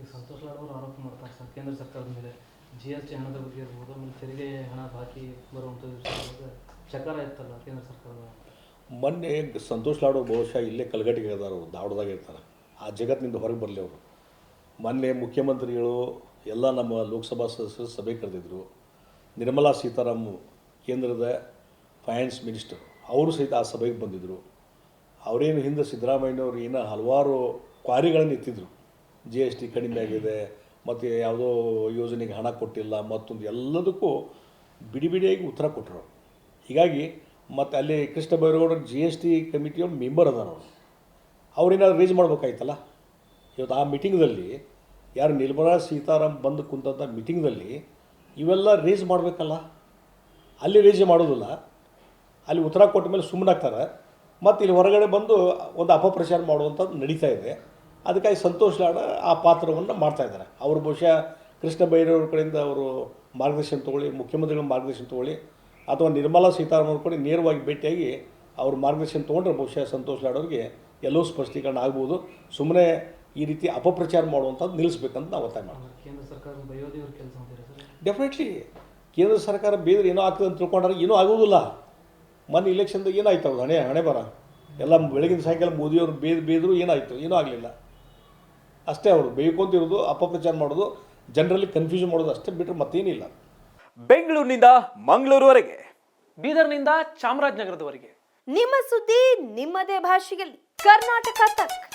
ಈಗ ಸಂತೋಷ್ ಅವರು ಆರೋಪ ಮಾಡ್ತಾರೆ ಸರ್. ಕೇಂದ್ರ ಸರ್ಕಾರದ ಮೇಲೆ ಜಿ ಎಸ್ ಟಿ ಹಣದ ಬಗ್ಗೆ ಇರ್ಬೋದು, ಆಮೇಲೆ ತೆರಿಗೆ ಹಣ ಬಾಕಿ ಬರುವಂಥದ್ದು ಚಕಾರ ಇತ್ತಲ್ಲ ಕೇಂದ್ರ ಸರ್ಕಾರದ? ಮೊನ್ನೆ ಸಂತೋಷ್ ಲಾಡು ಬಹುಶಃ ಇಲ್ಲೇ ಕಲ್ಗಟ್ಟಿಗೆ ಅದಾರ ಅವರು ಇರ್ತಾರೆ. ಆ ಜಗತ್ತಿನಿಂದ ಹೊರಗೆ ಬರಲಿ ಅವರು. ಮೊನ್ನೆ ಮುಖ್ಯಮಂತ್ರಿಗಳು ಎಲ್ಲ ನಮ್ಮ ಲೋಕಸಭಾ ಸದಸ್ಯರು ಸಭೆ ಕರೆದಿದ್ರು. ನಿರ್ಮಲಾ ಸೀತಾರಾಮ್ ಕೇಂದ್ರದ ಫೈನಾನ್ಸ್ ಮಿನಿಸ್ಟರ್ ಅವರು ಸಹಿತ ಆ ಸಭೆಗೆ ಬಂದಿದ್ದರು ಅವರೇನು ಹಿಂದೆ ಸಿದ್ದರಾಮಯ್ಯನವರು ಏನೋ ಹಲವಾರು ಕ್ವಾರಿಗಳನ್ನು ಎತ್ತಿದ್ರು. ಜಿ ಎಸ್ ಟಿ ಕಡಿಮೆ ಆಗಿದೆ, ಮತ್ತು ಯಾವುದೋ ಯೋಜನೆಗೆ ಹಣ ಕೊಟ್ಟಿಲ್ಲ, ಮತ್ತೊಂದು ಎಲ್ಲದಕ್ಕೂ ಬಿಡಿ ಬಿಡಿಯಾಗಿ ಉತ್ತರ ಕೊಟ್ಟರು ಹೀಗಾಗಿ ಮತ್ತು ಅಲ್ಲಿ ಕೃಷ್ಣ ಬೈರೇಗೌಡರು ಜಿ ಎಸ್ ಟಿ ಕಮಿಟಿಯವ್ರ ಮೆಂಬರ್ ಅದಾರ ಅವರು. ಅವ್ರೇನಾದ್ರು ರೇಜ್ ಮಾಡ್ಬೇಕಾಯ್ತಲ್ಲ? ಇವತ್ತು ಆ ಮೀಟಿಂಗ್ದಲ್ಲಿ ಯಾರು ನಿರ್ಮಲಾ ಸೀತಾರಾಮ್ ಬಂದು ಕುಂತಂಥ ಮೀಟಿಂಗ್ದಲ್ಲಿ ಇವೆಲ್ಲ ರೀಸ್ ಮಾಡಬೇಕಲ್ಲ? ಅಲ್ಲಿ ರೇಜ್ ಮಾಡೋದಿಲ್ಲ. ಅಲ್ಲಿ ಉತ್ತರ ಕೊಟ್ಟ ಮೇಲೆ ಸುಮ್ಮನಾಗ್ತಾರೆ ಮತ್ತು ಇಲ್ಲಿ ಹೊರಗಡೆ ಬಂದು ಒಂದು ಅಪಪ್ರಚಾರ ಮಾಡುವಂಥದ್ದು ನಡೀತಾ ಇದೆ. ಅದಕ್ಕಾಗಿ ಸಂತೋಷ್ ಲಾಡ ಆ ಪಾತ್ರವನ್ನು ಮಾಡ್ತಾ ಇದ್ದಾರೆ. ಅವರು ಬಹುಶಃ ಕೃಷ್ಣ ಬೈರವ್ರ ಕಡೆಯಿಂದ ಅವರು ಮಾರ್ಗದರ್ಶನ ತೊಗೊಳ್ಳಿ ಮುಖ್ಯಮಂತ್ರಿಗಳ ಮಾರ್ಗದರ್ಶನ ತೊಗೊಳ್ಳಿ ಅಥವಾ ನಿರ್ಮಲಾ ಸೀತಾರಾಮನ್ ಅವ್ರ ಕಡೆ ನೇರವಾಗಿ ಭೇಟಿಯಾಗಿ ಅವ್ರ ಮಾರ್ಗದರ್ಶನ ತೊಗೊಂಡ್ರೆ ಬಹುಶಃ ಸಂತೋಷ್ ಲಾಡ್ ಅವ್ರಿಗೆ ಎಲ್ಲೋ ಸ್ಪಷ್ಟೀಕರಣ ಆಗ್ಬೋದು. ಸುಮ್ಮನೆ ಈ ರೀತಿ ಅಪಪ್ರಚಾರ ಮಾಡುವಂಥದ್ದು ನಿಲ್ಲಿಸ್ಬೇಕಂತ ನಾವು ಒತ್ತಾಯ ಮಾಡ್ತೀವಿ. ಡೆಫಿನೆಟ್ಲಿ ಕೇಂದ್ರ ಸರ್ಕಾರ ಬೇದ್ರೆ ಏನೋ ಆಗ್ತದೆ ಅಂತ ತಿಳ್ಕೊಂಡ್ರೆ ಏನೂ ಆಗೋದಿಲ್ಲ. ಮೊನ್ನೆ ಇಲೆಕ್ಷನ್ದಾಗ ಏನಾಯ್ತು ಅವ್ರು ಹಣೆ ಹಣೆ ಬರ ಎಲ್ಲ ಬೆಳಗಿನ ಸಾಯಂಕಾಲ ಮೋದಿಯವರು ಬೇದ್ ಬೇದ್ರು ಏನಾಯಿತು? ಏನೂ ಆಗಲಿಲ್ಲ. ಅಷ್ಟೇ ಅವರು ಬೇಯ್ಕೊಂತಿರೋದು ಅಪಪ್ರಚಾರ ಮಾಡೋದು ಜನರಲ್ಲಿ ಕನ್ಫ್ಯೂಷನ್ ಮಾಡೋದು ಅಷ್ಟೇ ಬಿಟ್ಟರೆ ಮತ್ತೇನಿಲ್ಲ. ಬೆಂಗಳೂರಿನಿಂದ ಮಂಗಳೂರುವರೆಗೆ ಬೀದರ್ನಿಂದ ಚಾಮರಾಜನಗರದವರೆಗೆ. ನಿಮ್ಮ ಸುದ್ದಿ ನಿಮ್ಮದೇ ಭಾಷೆಯಲ್ಲಿ. ಕರ್ನಾಟಕ ತಕ್.